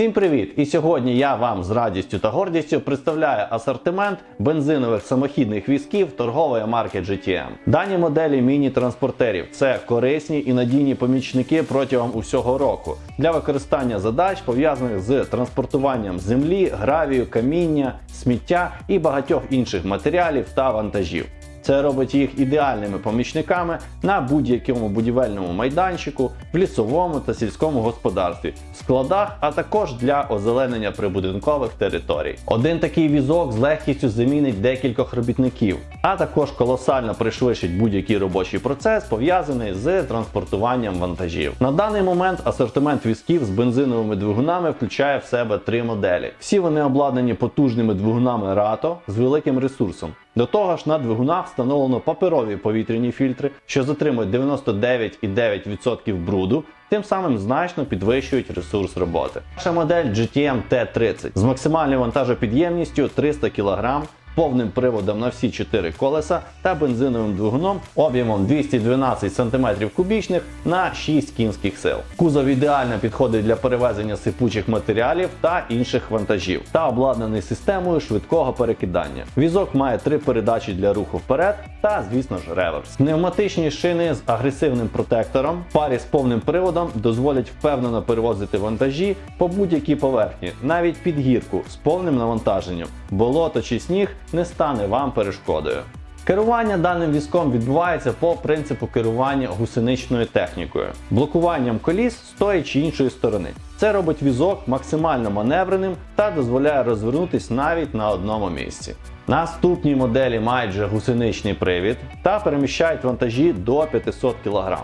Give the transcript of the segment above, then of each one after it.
Всім привіт! І сьогодні я вам з радістю та гордістю представляю асортимент бензинових самохідних візків торгової марки GTM. Дані моделі міні-транспортерів це корисні і надійні помічники протягом усього року для використання задач пов'язаних з транспортуванням землі, гравію, каміння, сміття і багатьох інших матеріалів та вантажів. Це робить їх ідеальними помічниками на будь-якому будівельному майданчику, в лісовому та сільському господарстві, в складах, а також для озеленення прибудинкових територій. Один такий візок з легкістю замінить декількох робітників, а також колосально пришвидшить будь-який робочий процес, пов'язаний з транспортуванням вантажів. На даний момент асортимент візків з бензиновими двигунами включає в себе три моделі. Всі вони обладнані потужними двигунами RATO з великим ресурсом. До того ж, на двигунах встановлено паперові повітряні фільтри, що затримують 99,9% бруду, тим самим значно підвищують ресурс роботи. Наша модель GTM T30 з максимальною вантажопідємністю 300 кг, повним приводом на всі 4 колеса та бензиновим двигуном об'ємом 212 см кубічних на 6 кінських сил. Кузов ідеально підходить для перевезення сипучих матеріалів та інших вантажів та обладнаний системою швидкого перекидання. Візок має три передачі для руху вперед та, звісно ж, реверс. Пневматичні шини з агресивним протектором в парі з повним приводом дозволять впевнено перевозити вантажі по будь-якій поверхні, навіть під гірку з повним навантаженням. Болото чи сніг не стане вам перешкодою. Керування даним візком відбувається по принципу керування гусеничною технікою, блокуванням коліс з тої чи іншої сторони. Це робить візок максимально маневреним та дозволяє розвернутись навіть на одному місці. Наступні моделі мають вже гусеничний привід та переміщають вантажі до 500 кг.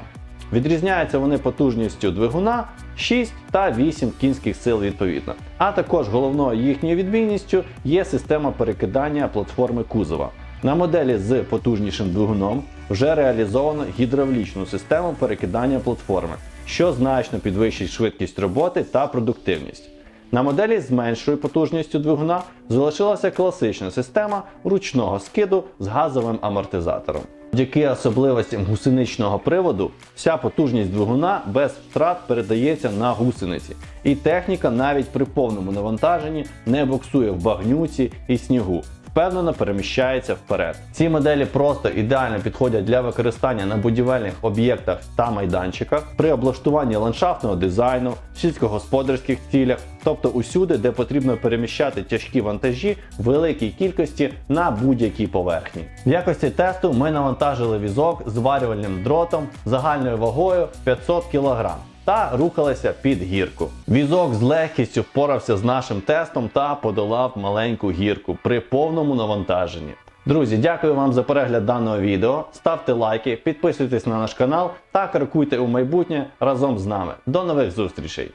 Відрізняються вони потужністю двигуна 6 та 8 кінських сил відповідно. А також головною їхньою відмінністю є система перекидання платформи кузова. На моделі з потужнішим двигуном вже реалізовано гідравлічну систему перекидання платформи, що значно підвищить швидкість роботи та продуктивність. На моделі з меншою потужністю двигуна залишилася класична система ручного скиду з газовим амортизатором. Завдяки особливостям гусеничного приводу, вся потужність двигуна без втрат передається на гусениці, і техніка навіть при повному навантаженні не буксує в багнюці і снігу. Впевнено переміщається вперед. Ці моделі просто ідеально підходять для використання на будівельних об'єктах та майданчиках при облаштуванні ландшафтного дизайну, сільськогосподарських цілях, тобто усюди, де потрібно переміщати тяжкі вантажі в великій кількості на будь-якій поверхні. В якості тесту ми навантажили візок з зварювальним дротом загальною вагою 500 кг та рухалися під гірку. Візок з легкістю впорався з нашим тестом та подолав маленьку гірку при повному навантаженні. Друзі, дякую вам за перегляд даного відео. Ставте лайки, підписуйтесь на наш канал та крокуйте у майбутнє разом з нами. До нових зустрічей!